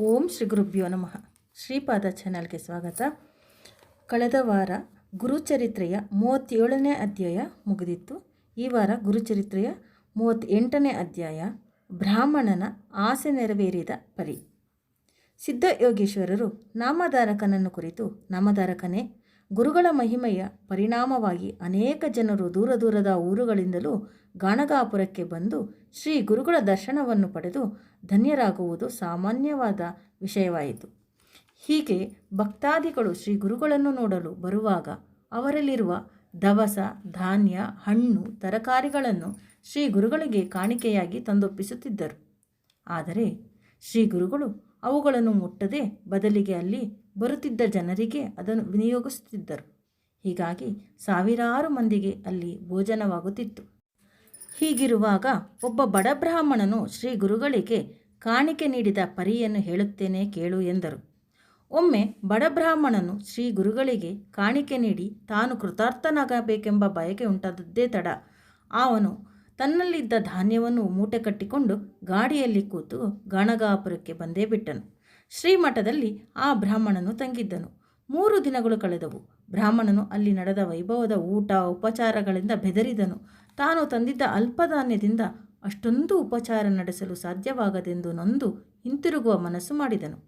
ಓಂ ಶ್ರೀ ಗುರುಭ್ಯೋ ನಮಃ. ಶ್ರೀಪಾದ ಚಾನಲ್ಗೆ ಸ್ವಾಗತ. ಕಳೆದ ವಾರ ಗುರುಚರಿತ್ರೆಯ ಮೂವತ್ತೇಳನೇ ಅಧ್ಯಾಯ ಮುಗಿದಿತ್ತು. ಈ ವಾರ ಗುರುಚರಿತ್ರೆಯ ಮೂವತ್ತೆಂಟನೇ ಅಧ್ಯಾಯ ಬ್ರಾಹ್ಮಣನ ಆಸೆ ನೆರವೇರಿದ ಪರಿ. ಸಿದ್ಧಯೋಗೇಶ್ವರರು ನಾಮಧಾರಕನನ್ನು ಕುರಿತು ನಾಮಧಾರಕನೇ, ಗುರುಗಳ ಮಹಿಮೆಯ ಪರಿಣಾಮವಾಗಿ ಅನೇಕ ಜನರು ದೂರ ದೂರದ ಊರುಗಳಿಂದಲೂ ಗಾಣಗಾಪುರಕ್ಕೆ ಬಂದು ಶ್ರೀ ಗುರುಗಳ ದರ್ಶನವನ್ನು ಪಡೆದು ಧನ್ಯರಾಗುವುದು ಸಾಮಾನ್ಯವಾದ ವಿಷಯವಾಯಿತು. ಹೀಗೆ ಭಕ್ತಾದಿಗಳು ಶ್ರೀ ಗುರುಗಳನ್ನು ನೋಡಲು ಬರುವಾಗ ಅವರಲ್ಲಿರುವ ದವಸ, ಧಾನ್ಯ, ಹಣ್ಣು, ತರಕಾರಿಗಳನ್ನು ಶ್ರೀ ಗುರುಗಳಿಗೆ ಕಾಣಿಕೆಯಾಗಿ ತಂದೊಪ್ಪಿಸುತ್ತಿದ್ದರು. ಆದರೆ ಶ್ರೀ ಗುರುಗಳು ಅವುಗಳನ್ನು ಮುಟ್ಟದೆ ಬದಲಿಗೆ ಅಲ್ಲಿ ಬರುತ್ತಿದ್ದ ಜನರಿಗೆ ಅದನ್ನು ವಿನಿಯೋಗಿಸುತ್ತಿದ್ದರು. ಹೀಗಾಗಿ ಸಾವಿರಾರು ಮಂದಿಗೆ ಅಲ್ಲಿ ಭೋಜನವಾಗುತ್ತಿತ್ತು. ಹೀಗಿರುವಾಗ ಒಬ್ಬ ಬಡ ಬ್ರಾಹ್ಮಣನು ಶ್ರೀ ಗುರುಗಳಿಗೆ ಕಾಣಿಕೆ ನೀಡಿದ ಪರಿಯನ್ನು ಹೇಳುತ್ತೇನೆ ಕೇಳು ಎಂದರು. ಒಮ್ಮೆ ಬಡ ಬ್ರಾಹ್ಮಣನು ಶ್ರೀ ಗುರುಗಳಿಗೆ ಕಾಣಿಕೆ ನೀಡಿ ತಾನು ಕೃತಾರ್ಥನಾಗಬೇಕೆಂಬ ಬಯಕೆ ಉಂಟಾದದ್ದೇ ತಡ. ಅವನು ತನ್ನಲ್ಲಿದ್ದ ಧಾನ್ಯವನ್ನು ಮೂಟೆ ಕಟ್ಟಿಕೊಂಡು ಗಾಡಿಯಲ್ಲಿ ಕೂತು ಗಣಗಾಪುರಕ್ಕೆ ಬಂದೇ ಬಿಟ್ಟನು. ಶ್ರೀಮಠದಲ್ಲಿ ಆ ಬ್ರಾಹ್ಮಣನು ತಂಗಿದ್ದನು. ಮೂರು ದಿನಗಳು ಕಳೆದವು. ಬ್ರಾಹ್ಮಣನು ಅಲ್ಲಿ ನಡೆದ ವೈಭವದ ಊಟ, ಉಪಚಾರಗಳಿಂದ ಬೆದರಿದನು. ತಾನು ತಂದಿದ್ದ ಅಲ್ಪಧಾನ್ಯದಿಂದ ಅಷ್ಟೊಂದು ಉಪಚಾರ ನಡೆಸಲು ಸಾಧ್ಯವಾಗದೆಂದು ನೊಂದು ಹಿಂತಿರುಗುವ ಮನಸ್ಸು ಮಾಡಿದನು.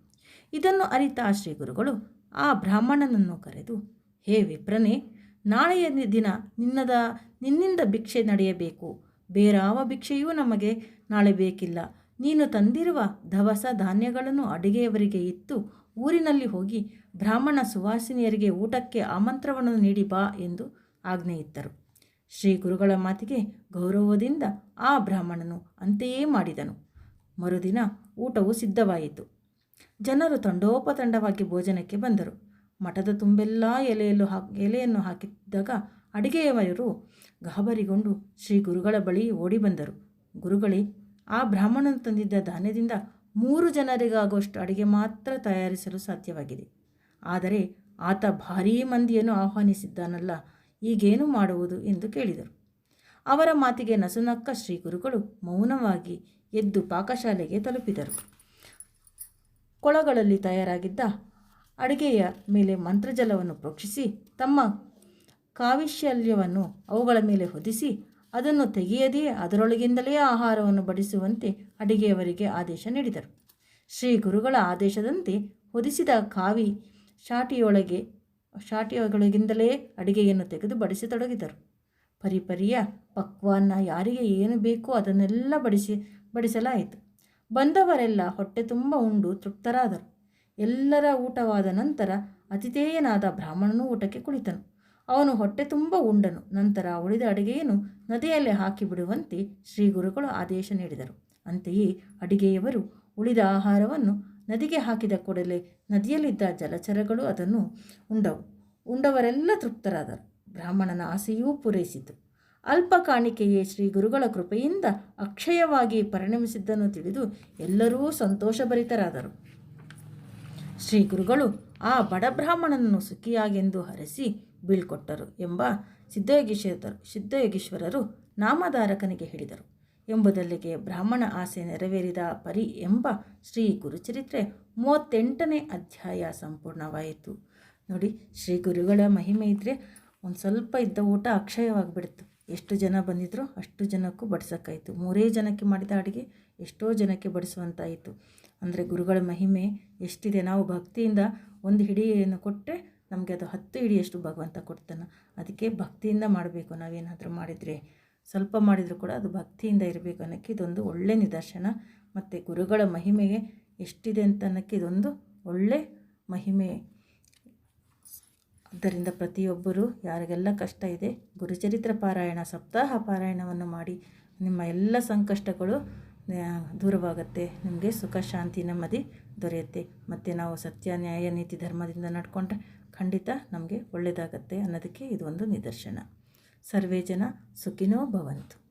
ಇದನ್ನು ಅರಿತ ಶ್ರೀ ಗುರುಗಳು ಆ ಬ್ರಾಹ್ಮಣನನ್ನು ಕರೆದು, ಹೇ ವಿಪ್ರನೇ, ನಾಳೆಯ ದಿನ ನಿನ್ನದ, ನಿನ್ನಿಂದ ಭಿಕ್ಷೆ ನಡೆಯಬೇಕು. ಬೇರಾವ ಭಿಕ್ಷೆಯೂ ನಮಗೆ ನಾಳೆ ಬೇಕಿಲ್ಲ. ನೀನು ತಂದಿರುವ ದವಸ ಧಾನ್ಯಗಳನ್ನು ಅಡಿಗೆಯವರಿಗೆ ಇತ್ತು. ಊರಿನಲ್ಲಿ ಹೋಗಿ ಬ್ರಾಹ್ಮಣ ಸುವಾಸಿನಿಯರಿಗೆ ಊಟಕ್ಕೆ ಆಮಂತ್ರವನ್ನು ನೀಡಿ ಬಾ ಎಂದು ಆಜ್ಞೆಯಿತ್ತರು. ಶ್ರೀ ಗುರುಗಳ ಮಾತಿಗೆ ಗೌರವದಿಂದ ಆ ಬ್ರಾಹ್ಮಣನು ಅಂತೆಯೇ ಮಾಡಿದನು. ಮರುದಿನ ಊಟವು ಸಿದ್ಧವಾಯಿತು. ಜನರು ತಂಡೋಪತಂಡವಾಗಿ ಭೋಜನಕ್ಕೆ ಬಂದರು. ಮಠದ ತುಂಬೆಲ್ಲ ಎಲೆಯಲ್ಲೂ ಹಾ ಎಲೆಯನ್ನು ಹಾಕಿದ್ದಾಗ ಅಡಿಗೆಯವರು ಗಾಬರಿಗೊಂಡು ಶ್ರೀ ಗುರುಗಳ ಬಳಿ ಓಡಿ ಬಂದರು. ಗುರುಗಳೇ, ಆ ಬ್ರಾಹ್ಮಣನು ತಂದಿದ್ದ ಧಾನ್ಯದಿಂದ ಮೂರು ಜನರಿಗಾಗುವಷ್ಟು ಅಡಿಗೆ ಮಾತ್ರ ತಯಾರಿಸಲು ಸಾಧ್ಯವಾಗಿದೆ. ಆದರೆ ಆತ ಭಾರೀ ಮಂದಿಯನ್ನು ಆಹ್ವಾನಿಸಿದ್ದಾನಲ್ಲ. ಈಗೇನು ಮಾಡುವುದು ಎಂದು ಕೇಳಿದರು. ಅವರ ಮಾತಿಗೆ ನಸುನಕ್ಕ ಶ್ರೀ ಗುರುಗಳು ಮೌನವಾಗಿ ಎದ್ದು ಪಾಕಶಾಲೆಗೆ ತಲುಪಿದರು. ಕೊಳಗಳಲ್ಲಿ ತಯಾರಾಗಿದ್ದ ಅಡುಗೆಯ ಮೇಲೆ ಮಂತ್ರಜಲವನ್ನು ಪ್ರೋಕ್ಷಿಸಿ ತಮ್ಮ ಕಾವಿಶಲ್ಯವನ್ನು ಅವುಗಳ ಮೇಲೆ ಹೊದಿಸಿ ಅದನ್ನು ತೆಗೆಯದೇ ಅದರೊಳಗಿಂದಲೇ ಆಹಾರವನ್ನು ಬಡಿಸುವಂತೆ ಅಡಿಗೆಯವರಿಗೆ ಆದೇಶ ನೀಡಿದರು. ಶ್ರೀ ಗುರುಗಳ ಆದೇಶದಂತೆ ಹೊದಿಸಿದ ಕಾವಿ ಶಾಟಿಯೊಳಗೆ ಶಾಟಿಯೊಳಗಿಂದಲೇ ಅಡಿಗೆಯನ್ನು ತೆಗೆದು ಬಡಿಸತೊಡಗಿದರು. ಪರಿಪರಿಯ ಪಕ್ವಾನ್ನ ಯಾರಿಗೆ ಏನು ಬೇಕೋ ಅದನ್ನೆಲ್ಲ ಬಡಿಸಿ, ಬಡಿಸಲಾಯಿತು. ಬಂದವರೆಲ್ಲ ಹೊಟ್ಟೆ ತುಂಬ ಉಂಡು ತೃಪ್ತರಾದರು. ಎಲ್ಲರ ಊಟವಾದ ನಂತರ ಅತಿಥೇಯನಾದ ಬ್ರಾಹ್ಮಣನು ಊಟಕ್ಕೆ ಕುಳಿತನು. ಅವನು ಹೊಟ್ಟೆ ತುಂಬ ಉಂಡನು. ನಂತರ ಉಳಿದ ಅಡಿಗೆಯನ್ನು ನದಿಯಲ್ಲಿ ಹಾಕಿಬಿಡುವಂತೆ ಶ್ರೀ ಗುರುಗಳು ಆದೇಶ ನೀಡಿದರು. ಅಂತೆಯೇ ಅಡಿಗೆಯವರು ಉಳಿದ ಆಹಾರವನ್ನು ನದಿಗೆ ಹಾಕಿದ ಕೂಡಲೇ ನದಿಯಲ್ಲಿದ್ದ ಜಲಚರಗಳು ಅದನ್ನು ಉಂಡವು. ಉಂಡವರೆಲ್ಲ ತೃಪ್ತರಾದರು. ಬ್ರಾಹ್ಮಣನ ಆಸೆಯೂ ಪೂರೈಸಿತು. ಅಲ್ಪ ಕಾಣಿಕೆಯೇ ಶ್ರೀ ಗುರುಗಳ ಕೃಪೆಯಿಂದ ಅಕ್ಷಯವಾಗಿ ಪರಿಣಮಿಸಿದ್ದನ್ನು ತಿಳಿದು ಎಲ್ಲರೂ ಸಂತೋಷಭರಿತರಾದರು. ಶ್ರೀ ಗುರುಗಳು ಆ ಬಡ ಬ್ರಾಹ್ಮಣನನ್ನು ಸುಖಿಯಾಗೆಂದು ಹರಸಿ ಬೀಳ್ಕೊಟ್ಟರು ಎಂಬ ಸಿದ್ಧಯೋಗೀಶ್ವರರು ಸಿದ್ಧಯೋಗೀಶ್ವರರು ನಾಮಧಾರಕನಿಗೆ ಹೇಳಿದರು. ಎಂಬುದಲ್ಲಿಗೆ ಬ್ರಾಹ್ಮಣ ಆಸೆ ನೆರವೇರಿದ ಪರಿ ಎಂಬ ಶ್ರೀ ಗುರುಚರಿತ್ರೆ ಮೂವತ್ತೆಂಟನೇ ಅಧ್ಯಾಯ ಸಂಪೂರ್ಣವಾಯಿತು. ನೋಡಿ, ಶ್ರೀ ಗುರುಗಳ ಮಹಿಮೆ ಇದ್ದರೆ ಒಂದು ಸ್ವಲ್ಪ ಇದ್ದ ಊಟ ಅಕ್ಷಯವಾಗಿಬಿಡ್ತು ಎಷ್ಟು ಜನ ಬಂದಿದ್ರು ಅಷ್ಟು ಜನಕ್ಕೂ ಬಡಿಸೋಕ್ಕಾಯಿತು. ಮೂರೇ ಜನಕ್ಕೆ ಮಾಡಿದ ಅಡುಗೆ ಎಷ್ಟೋ ಜನಕ್ಕೆ ಬಡಿಸುವಂತಾಯಿತು. ಅಂದರೆ ಗುರುಗಳ ಮಹಿಮೆ ಎಷ್ಟಿದೆ? ನಾವು ಭಕ್ತಿಯಿಂದ ಒಂದು ಹಿಡಿಯನ್ನು ಕೊಟ್ಟರೆ ನಮಗೆ ಅದು ಹತ್ತು ಹಿಡಿಯಷ್ಟು ಭಗವಂತ ಕೊಡ್ತಾನೆ. ಅದಕ್ಕೆ ಭಕ್ತಿಯಿಂದ ಮಾಡಬೇಕು ನಾವೇನಾದರೂ ಮಾಡಿದರೆ. ಸ್ವಲ್ಪ ಮಾಡಿದರೂ ಕೂಡ ಅದು ಭಕ್ತಿಯಿಂದ ಇರಬೇಕು ಅನ್ನೋಕ್ಕೆ ಇದೊಂದು ಒಳ್ಳೆಯ ನಿದರ್ಶನ. ಮತ್ತು ಗುರುಗಳ ಮಹಿಮೆಗೆ ಎಷ್ಟಿದೆ ಅಂತ ಅನ್ನೋಕ್ಕೆ ಇದೊಂದು ಒಳ್ಳೆ ಮಹಿಮೆ. ಆದ್ದರಿಂದ ಪ್ರತಿಯೊಬ್ಬರು ಯಾರಿಗೆಲ್ಲ ಕಷ್ಟ ಇದೆ, ಗುರುಚರಿತ್ರ ಪಾರಾಯಣ, ಸಪ್ತಾಹ ಪಾರಾಯಣವನ್ನು ಮಾಡಿ, ನಿಮ್ಮ ಎಲ್ಲ ಸಂಕಷ್ಟಗಳು ದೂರವಾಗುತ್ತೆ. ನಿಮಗೆ ಸುಖ, ಶಾಂತಿ, ನೆಮ್ಮದಿ ದೊರೆಯುತ್ತೆ. ಮತ್ತು ನಾವು ಸತ್ಯ, ನ್ಯಾಯ, ನೀತಿ, ಧರ್ಮದಿಂದ ನಡ್ಕೊಂಡ್ರೆ ಖಂಡಿತ ನಮಗೆ ಒಳ್ಳೆಯದಾಗತ್ತೆ ಅನ್ನೋದಕ್ಕೆ ಇದೊಂದು ನಿದರ್ಶನ. ಸರ್ವೇ ಜನ ಸುಖಿನೋ ಭವಂತು.